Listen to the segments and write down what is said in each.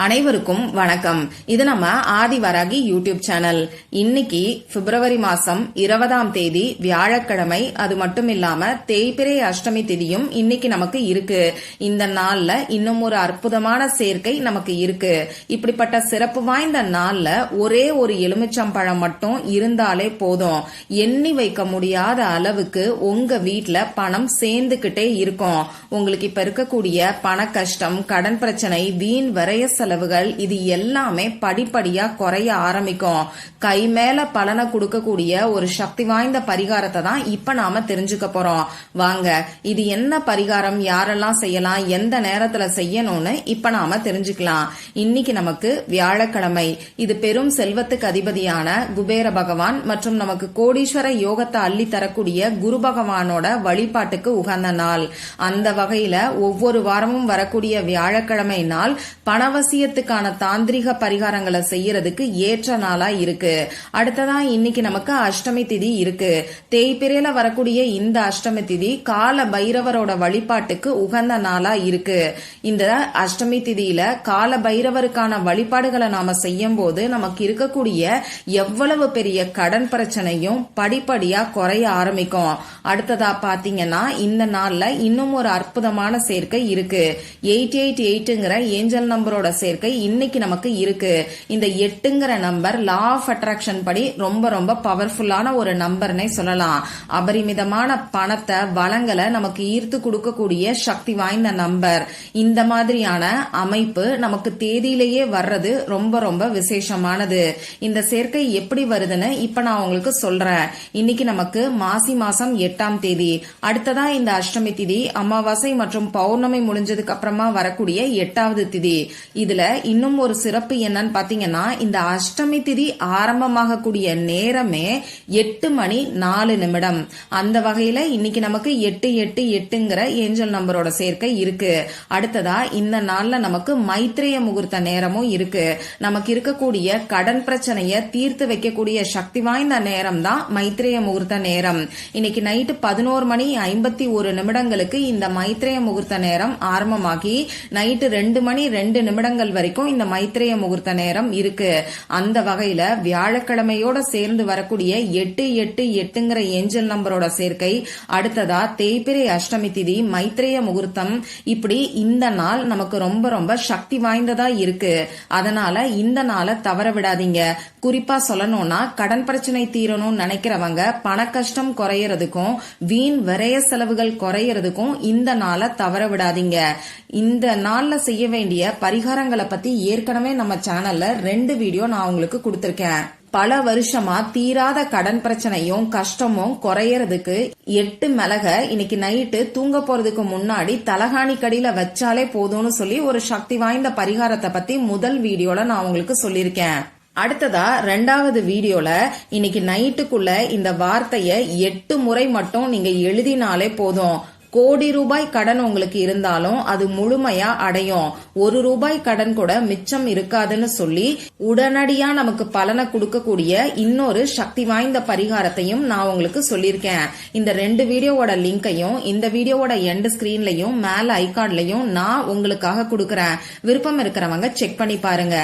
அனைவருக்கும் வணக்கம். இது நம்ம ஆதிவராகி யூடியூப் சேனல். இன்னைக்கு பிப்ரவரி மாசம் இருபதாம் தேதி வியாழக்கிழமை. அது மட்டும் இல்லாம தேய்பிரை அஷ்டமி திதியும் இன்னைக்கு நமக்கு இருக்கு. இந்த நாள்ல இன்னும் ஒரு அற்புதமான சேர்க்கை நமக்கு இருக்கு. இப்படிப்பட்ட சிறப்பு வாய்ந்த நாள்ல ஒரே ஒரு எலுமிச்சம்பழம் மட்டும் இருந்தாலே போதும். எண்ணி வைக்க முடியாத அளவுக்கு உங்க வீட்டுல பணம் சேர்ந்துகிட்டே இருக்கும். உங்களுக்கு இப்ப இருக்கக்கூடிய பண கஷ்டம் கடன் பிரச்சனை வீண் வரைய செலவுகள் இது எல்லாமே படிப்படியா குறைய ஆரம்பிக்கும். கை மேல பலனை கொடுக்கக்கூடிய ஒரு சக்தி வாய்ந்த பரிகாரத்தை தான் இப்ப நாம தெரிஞ்சுக்க போறோம். வாங்க இது என்ன பரிகாரம் யாரெல்லாம் செய்யலாம் எந்த நேரத்துல செய்யணும்னு இப்ப நாம தெரிஞ்சுக்கலாம். இன்னைக்கு நமக்கு வியாழக்கிழமை. இது பெரும் செல்வத்துக்கு அதிபதியான குபேர பகவான் மற்றும் நமக்கு கோடீஸ்வர யோகத்தை அள்ளி தரக்கூடிய குரு பகவானோட வழிபாட்டுக்கு உகந்த நாள். அந்த வகையில ஒவ்வொரு வாரமும் வரக்கூடிய வியாழக்கிழமை நாள் பணவசி பணவசியத்துக்கான தாந்திரிக பரிகாரங்களை செய்யறதுக்கு ஏற்ற நாளா இருக்கு. அடுத்ததா இன்னைக்கு நமக்கு அஷ்டமி திதி இருக்கு. தேய்பிரையில வரக்கூடிய இந்த அஷ்டமி திதி கால பைரவரோட வழிபாட்டுக்கு உகந்த நாளா இருக்கு. இந்த அஷ்டமி திதியில கால பைரவருக்கான வழிபாடுகளை நாம செய்யும் போது நமக்கு இருக்கக்கூடிய எவ்வளவு பெரிய கடன் பிரச்சனையும் படிப்படியா குறைய ஆரம்பிக்கும். அடுத்ததா பாத்தீங்கன்னா இந்த நாள்ல இன்னும் ஒரு அற்புதமான சேர்க்கை இருக்கு. எயிட் எயிட் எயிட்டுங்கிற ஏஞ்சல் நம்பரோட சேர்க்கை இன்னைக்கு நமக்கு இருக்கு. இந்த எட்டுங்கிற நம்பர் லா ஆஃப் அட்ராக்ஷன் படி ரொம்ப ரொம்ப பவர்ஃபுல்லான ஒரு நம்பர்னே சொல்லலாம். அபரிமிதமான பணத்தை வளங்களை நமக்கு ஈர்த்து கொடுக்கக்கூடிய சக்தி வாய்ந்த நம்பர். இந்த மாதிரியான அமைப்பு நமக்கு தேதியிலேயே வர்றது ரொம்ப ரொம்ப விசேஷமானது. இந்த சேர்க்கை எப்படி வருதுன்னு இப்ப நான் உங்களுக்கு சொல்றேன். இன்னைக்கு நமக்கு மாசி மாசம் எட்டாம் தேதி. அடுத்ததா இந்த அஷ்டமி திதி அமாவாசை மற்றும் பௌர்ணமி முடிஞ்சதுக்கு அப்புறமா வரக்கூடிய எட்டாவது திதி. இதுல இன்னும் ஒரு சிறப்பு என்னன்னு பாத்தீங்கன்னா இந்த அஷ்டமி திதி ஆரம்பமாகக்கூடிய நேரமே எட்டு மணி நாலு நிமிடம். அந்த வகையில இன்னைக்கு நமக்கு எட்டு எட்டு எட்டுங்கிற ஏஞ்சல் நம்பரோட சேர்க்கை இருக்கு. அடுத்ததா இந்த நாள்ல நமக்கு மைத்ரேய முகூர்த்த நேரமும் இருக்கு. நமக்கு இருக்கக்கூடிய கடன் பிரச்சனைய தீர்த்து வைக்கக்கூடிய சக்தி வாய்ந்த நேரம் தான் மைத்ரேய முகூர்த்த நேரம். இன்னைக்கு நைட்டு பதினோரு மணி ஐம்பத்தி ஒரு நிமிடங்களுக்கு இந்த மைத்ரேய முகூர்த்த நேரம் ஆரம்பமாகி நைட்டு ரெண்டு மணி ரெண்டு நிமிடங்கள் வரைக்கும் இந்த மைத்ரேய முகூர்த்த நேரம் இருக்கு. அந்த வகையில வியாழக்கிழமையோட சேர்ந்து வரக்கூடிய எட்டு எட்டு எட்டுங்கிற ஏஞ்சல் நம்பரோட சேர்க்கை. அடுத்ததா தேய்பிரை அஷ்டமி திதி மைத்ரேய முகூர்த்தம். இப்படி இந்த நாள் நமக்கு ரொம்ப ரொம்ப சக்தி வாய்ந்ததா இருக்கு. அதனால இந்த நாளை தவற விடாதீங்க. குறிப்பா சொல்லணும்னா கடன் பிரச்சனை தீரணும்னு நினைக்கிறவங்க பண கஷ்டம் குறையறதுக்கும் வீண் விரைய செலவுகள் குறையறதுக்கும் இந்த நாளை தவற விடாதீங்க. இந்த நாள்ல செய்ய வேண்டிய பரிகாரங்கள் பத்தி ஏற்கனவே நம்ம சேனல்ல ரெண்டு வீடியோ நான் உங்களுக்கு கொடுத்திருக்கேன். பல வருஷமா தீராத கடன் பிரச்சனையும் கஷ்டமும் குறையறதுக்கு எட்டு மிளக இன்னைக்கு நைட்டு தூங்க போறதுக்கு முன்னாடி தலகாணி கடியில வச்சாலே போதும்னு சொல்லி ஒரு சக்தி வாய்ந்த பரிகாரத்தை பத்தி முதல் வீடியோல நான் உங்களுக்கு சொல்லியிருக்கேன். அடுத்ததா ரெண்டாவது வீடியோல இன்னைக்கு நைட்டுக்குள்ள இந்த வார்த்தைய எட்டு முறை மட்டும் நீங்க எழுதினாலே போதும். கோடி ரூபாய் கடன் உங்களுக்கு இருந்தாலும் அது முழுமையா அடையும். ஒரு ரூபாய் கடன் கூட மிச்சம் இருக்காதுன்னு சொல்லி உடனடியா நமக்கு பலனை கொடுக்கக்கூடிய இன்னொரு சக்தி வாய்ந்த பரிகாரத்தையும் நான் உங்களுக்கு சொல்லியிருக்கேன். இந்த ரெண்டு வீடியோவோட லிங்கையும் இந்த வீடியோவோட எண்ட் ஸ்கிரீன்லயும் மேல ஐகார்ட்லயும் நான் உங்களுக்காக கொடுக்கறேன். விருப்பம் இருக்கிறவங்க செக் பண்ணி பாருங்க.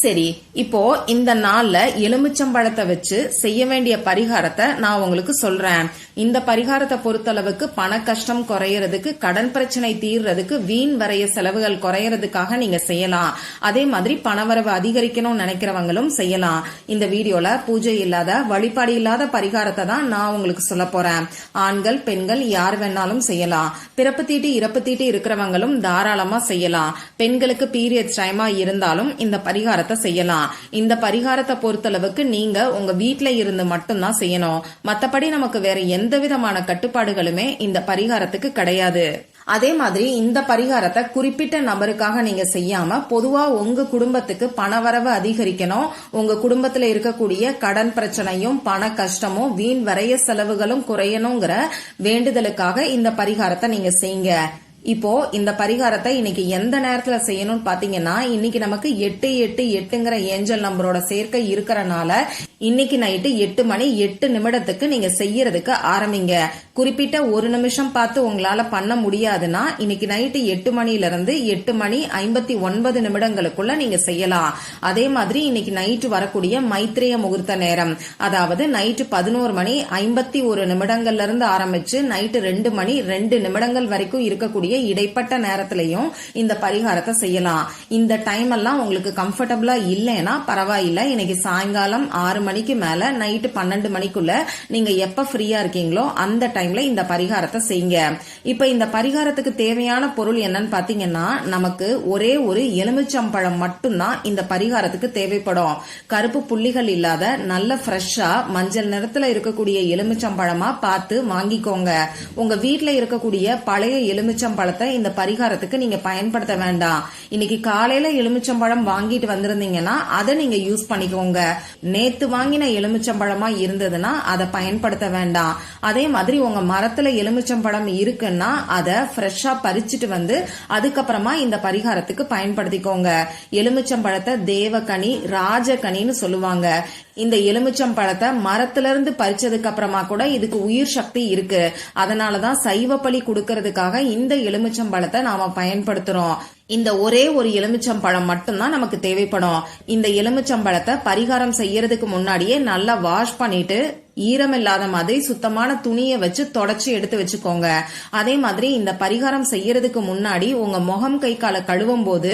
சரி இப்போ இந்த நாள்ல எலுமிச்சம்பழத்தை வச்சு செய்ய வேண்டிய பரிகாரத்தை நான் உங்களுக்கு சொல்றேன். இந்த பரிகாரத்தை பொறுத்தளவுக்கு பண கஷ்டம் குறையறதுக்கு கடன் பிரச்சனை தீர்றதுக்கு வீண் வரைய செலவுகள் குறையறதுக்காக நீங்க செய்யலாம். அதே மாதிரி பணவரவு அதிகரிக்கணும்னு நினைக்கிறவங்களும் செய்யலாம். இந்த வீடியோல பூஜை இல்லாத வழிபாடு இல்லாத பரிகாரத்தை தான் நான் உங்களுக்கு சொல்ல போறேன். ஆண்கள் பெண்கள் யார் வேணாலும் செய்யலாம். பிறப்பு தீட்டு இறப்பு தீட்டு இருக்கிறவங்களும் தாராளமா செய்யலாம். பெண்களுக்கு பீரியட்ஸ் டைமா இருந்தாலும் இந்த பரிகாரத்தை பரிகாரத்தை செய்யலாம். இந்த பரிகாரத்தை பொறுத்தளவுக்கு நீங்க உங்க வீட்டுல இருந்து மட்டும்தான் செய்யணும். மத்தபடி நமக்கு வேற எந்த விதமான கட்டுப்பாடுகளுமே இந்த பரிகாரத்துக்கு கிடையாது. அதே மாதிரி இந்த பரிகாரத்தை குறிப்பிட்ட நபருக்காக நீங்க செய்யாம பொதுவா உங்க குடும்பத்துக்கு பணவரவு அதிகரிக்கணும். உங்க குடும்பத்துல இருக்கக்கூடிய கடன் பிரச்சனையும் பண கஷ்டமும் வீண் வரைய செலவுகளும் குறையணுங்கிற வேண்டுதலுக்காக இந்த பரிகாரத்தை நீங்க செய்யுங்க. இப்போ இந்த பரிகாரத்தை இன்னைக்கு எந்த நேரத்துல செய்யணும்னு பாத்தீங்கன்னா இன்னைக்கு நமக்கு எட்டு எட்டு எட்டுங்கிற ஏஞ்சல் நம்பரோட சேர்க்கை இருக்கிறனால இன்னைக்கு நைட்டு எட்டு மணி எட்டு நிமிடத்துக்கு நீங்க செய்யறதுக்கு ஆரம்பிங்க. குறிப்பிட்ட ஒரு நிமிஷம் பார்த்து உங்களால பண்ண முடியாதுன்னா இன்னைக்கு நைட்டு எட்டு மணில இருந்து எட்டு மணி ஐம்பத்தி ஒன்பது நிமிடங்களுக்குள்ள நீங்க செய்யலாம். அதே மாதிரி இன்னைக்கு நைட்டு வரக்கூடிய மைத்ரேய முகூர்த்த நேரம் அதாவது நைட்டு பதினோரு மணி ஐம்பத்தி ஒரு நிமிடங்கள்ல இருந்து ஆரம்பிச்சு நைட்டு ரெண்டு மணி ரெண்டு நிமிடங்கள் வரைக்கும் இருக்கக்கூடிய இடைப்பட்ட நேரத்திலையும் இந்த பரிகாரத்தை செய்யலாம். இந்த டைம் எல்லாம் உங்களுக்கு கம்ஃபர்டபுளா இல்லைன்னா பரவாயில்ல. இன்னைக்கு சாயங்காலம் ஆறு மணிக்கு மேல நைட்டு பன்னெண்டு மணிக்குள்ள நீங்க எப்ப ஃப்ரீயா இருக்கீங்களோ அந்த டைம்ல இந்த பரிகாரத்தை செய்யுங்க. இப்ப இந்த பரிகாரத்துக்கு தேவையான பொருள் என்னன்னு பாத்தீங்கன்னா நமக்கு ஒரே ஒரு எலுமிச்சம்பழம் மட்டும்தான் இந்த பரிகாரத்துக்கு தேவைப்படும். கருப்பு புள்ளிகள் இல்லாத நல்ல ஃப்ரெஷ்ஷா மஞ்சள் நிறத்துல இருக்கக்கூடிய எலுமிச்சம்பழமா பார்த்து வாங்கிக்கோங்க. உங்க வீட்டுல இருக்கக்கூடிய பழைய எலுமிச்சம்பழம் காலத்தை இந்த பரிகாரத்துக்கு நீங்க பயன்படுத்த வேண்டாம். இன்னைக்கு காலையில எலுமிச்சம்பழம் வாங்கிட்டு வந்திருந்தீங்கன்னா அதை நீங்க யூஸ் பண்ணிக்கோங்க. நேத்து வாங்கின எலுமிச்சம்பழமா இருந்ததுன்னா அதை பயன்படுத்த வேண்டாம். அதே மாதிரி உங்க மரத்துல எலுமிச்சம்பழம் இருக்குன்னா அதை ஃப்ரெஷ்ஷா பறிச்சுட்டு வந்து அதுக்கப்புறமா இந்த பரிகாரத்துக்கு பயன்படுத்திக்கோங்க. எலுமிச்சம்பழத்தை தேவகனி ராஜகனின்னு சொல்லுவாங்க. இந்த எலுமிச்சம் பழத்தை மரத்துல இருந்து பறிச்சதுக்கு அப்புறமா கூட இதுக்கு உயிர் சக்தி இருக்கு. அதனாலதான் சைவ பலி கொடுக்கறதுக்காக இந்த எலுமிச்சம் பழத்தை நாம பயன்படுத்துறோம். இந்த ஒரே ஒரு எலுமிச்சம் பழம் மட்டும்தான் நமக்கு தேவைப்படும். இந்த எலுமிச்சம் பழத்தை பரிகாரம் செய்யறதுக்கு முன்னாடியே நல்லா வாஷ் பண்ணிட்டு ஈரமில்லாத மாதிரி சுத்தமான துணியை வச்சு தொடச்சி எடுத்து வச்சுக்கோங்க. அதே மாதிரி இந்த பரிகாரம் செய்யறதுக்கு முன்னாடி உங்க முகம் கை காலை கழுவும் போது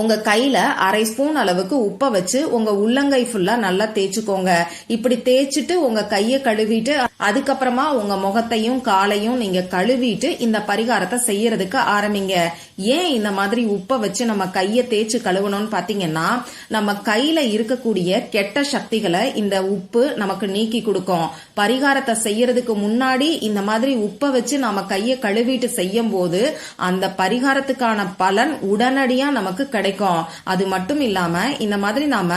உங்க கையில அரை ஸ்பூன் அளவுக்கு உப்பை வச்சு உங்க உள்ளங்கை ஃபுல்லா நல்லா தேய்ச்சிக்கோங்க. இப்படி தேய்ச்சிட்டு உங்க கையை கழுவிட்டு அதுக்கப்புறமா உங்க முகத்தையும் காலையும் நீங்க கழுவிட்டு இந்த பரிகாரத்தை செய்யறதுக்கு ஆரம்பிங்க. ஏன் இந்த மாதிரி உப்பை வச்சு நம்ம கையை தேய்ச்சு கழுவணும்னு பாத்தீங்கன்னா நம்ம கையில இருக்கக்கூடிய கெட்ட சக்திகளை இந்த உப்பு நமக்கு நீக்கி கொடுக்கும். பரிகாரத்தை செய்யறதுக்கு முன்னாடி இந்த மாதிரி உப்பை வச்சு நாம கையை கழுவிட்டு செய்யும் போது அந்த பரிகாரத்துக்கான பலன் உடனடியா நமக்கு கிடைக்கும். அது மட்டும் இல்லாம இந்த மாதிரி நாம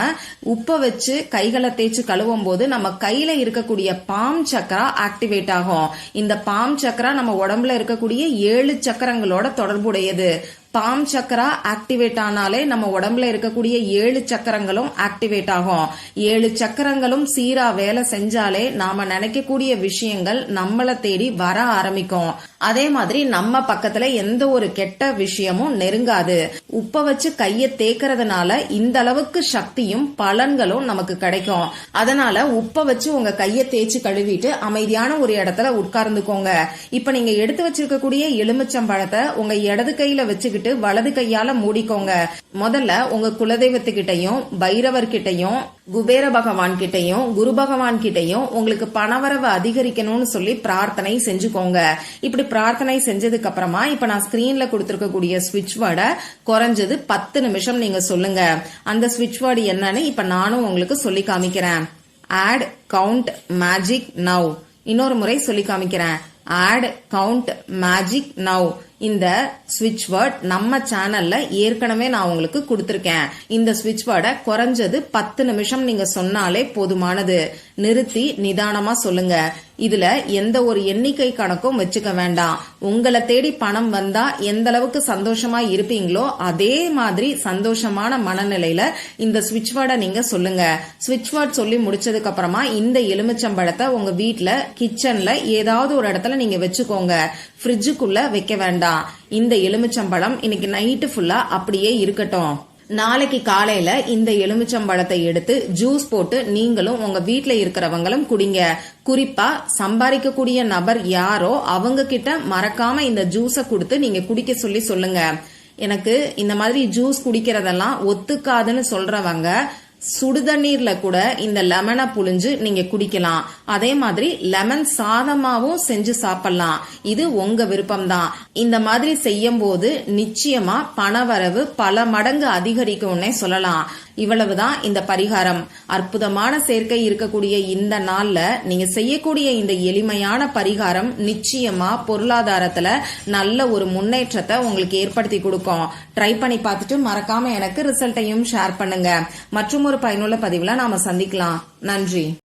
உப்பை வச்சு கைகளை தேய்ச்சி கழுவும் போது நம்ம கையில இருக்கக்கூடிய பாம் சக்கரா ஆக்டிவேட் ஆகும். இந்த பாம் சக்கரா நம்ம உடம்புல இருக்கக்கூடிய ஏழு சக்கரங்களோட தொடர்புடையது. பாம் சக்கரா ஆக்டிவேட் ஆனாலே நம்ம உடம்புல இருக்கக்கூடிய ஏழு சக்கரங்களும் ஆக்டிவேட் ஆகும். ஏழு சக்கரங்களும் சீரா வேலை செஞ்சாலே நாம நினைக்கக்கூடிய விஷயங்கள் நம்மளை தேடி வர ஆரம்பிக்கும். அதே மாதிரி நம்ம பக்கத்துல எந்த ஒரு கெட்ட விஷயமும் நெருங்காது. உப்ப வச்சு கைய தேக்கிறதுனால இந்த அளவுக்கு சக்தியும் பலன்களும் நமக்கு கிடைக்கும். அதனால உப்ப வச்சு உங்க கைய தேய்ச்சி கழுவிட்டு அமைதியான ஒரு இடத்துல உட்கார்ந்துக்கோங்க. இப்ப நீங்க எடுத்து வச்சிருக்கக்கூடிய எலுமிச்சம்பழத்தை உங்க இடது கையில வச்சுக்கிட்டு வலது கையால மூடிக்கோங்க. முதல்ல உங்க குலதெய்வத்துக்கிட்டையும் பைரவர் கிட்டையும் குபேர பகவான் கிட்டையும் குரு பகவான் கிட்டையும் உங்களுக்கு பணவரவு அதிகரிக்கணும்னு சொல்லி பிரார்த்தனை செஞ்சுக்கோங்க. இப்படி பிரார்த்தனை செஞ்சதுக்கு அப்புறமா இப்ப நான் ஸ்கிரீன்ல கொடுத்திருக்கக்கூடிய ஸ்விட்ச் வேர்டை குறைஞ்சது பத்து நிமிஷம் நீங்க சொல்லுங்க. அந்த ஸ்விட்ச் வேர்டு என்னன்னு இப்ப நானும் உங்களுக்கு சொல்லி காமிக்கிறேன். ஆட் கவுண்ட் மேஜிக் நவ் இன்னொரு முறை சொல்லி காமிக்கிறேன். ஆட் கவுண்ட் மேஜிக் நவ் இந்த ஸ்விட்ச் வேர்ட் நம்ம சேனல்ல ஏற்கனவே நான் உங்களுக்கு கொடுத்துருக்கேன். இந்த ஸ்விட்ச் வேர்டை குறைஞ்சது பத்து நிமிஷம் நீங்க சொன்னாலே போதுமானது. நிறுத்தி நிதானமா சொல்லுங்க. இதுல எந்த ஒரு எண்ணிக்கை கணக்கும் வச்சுக்க வேண்டாம். உங்களை தேடி பணம் வந்தா எந்த அளவுக்கு சந்தோஷமா இருப்பீங்களோ அதே மாதிரி சந்தோஷமான மனநிலையில இந்த ஸ்விட்ச் வேர்டை நீங்க சொல்லுங்க. ஸ்விட்ச் வேர்ட் சொல்லி முடிச்சதுக்கு அப்புறமா இந்த எலுமிச்சம்பழத்தை உங்க வீட்டுல கிச்சன்ல ஏதாவது ஒரு இடத்துல நீங்க வச்சுக்கோங்க. ஃப்ரிட்ஜுக்குள்ள வைக்க வேண்டாம். இந்த எலுமிச்சம்பழம் இன்னைக்கு நைட்டு ஃபுல்லா அப்படியே இருக்கட்டும். நாளைக்கு காலையில இந்த எலுமிச்சம்பழத்தை எடுத்து ஜூஸ் போட்டு நீங்களும் உங்க வீட்டுல இருக்கிறவங்களும் குடிங்க. குறிப்பா சம்பாதிக்கக்கூடிய நபர் யாரோ அவங்க கிட்ட மறக்காம இந்த ஜூஸை கொடுத்து நீங்க குடிக்க சொல்லி சொல்லுங்க. எனக்கு இந்த மாதிரி ஜூஸ் குடிக்கிறதெல்லாம் ஒத்துக்காதுன்னு சொல்றவங்க சுடுதண்ணீர்ல கூட இந்த லெமனை புழிஞ்சு நீங்க குடிக்கலாம். அதே மாதிரி லெமன் சாதமாவும் செஞ்சு சாப்பிடலாம். இது உங்க விருப்பம் தான் இந்த மாதிரி செய்யும் போது நிச்சயமா பணவரவு பல மடங்கு அதிகரிக்கும்னே சொல்லலாம். இவ்வளவுதான் இந்த பரிகாரம். அற்புதமான சேர்க்கை இருக்கக்கூடிய இந்த நாள்ல நீங்க செய்யக்கூடிய இந்த எளிமையான பரிகாரம் நிச்சயமா பொருளாதாரத்துல நல்ல ஒரு முன்னேற்றத்தை உங்களுக்கு ஏற்படுத்தி கொடுக்கும். ட்ரை பண்ணி பார்த்துட்டு மறக்காம எனக்கு ரிசல்ட்டையும் ஷேர் பண்ணுங்க. மற்றும் ஒரு பயனுள்ள பதிவுல நாம சந்திக்கலாம். நன்றி.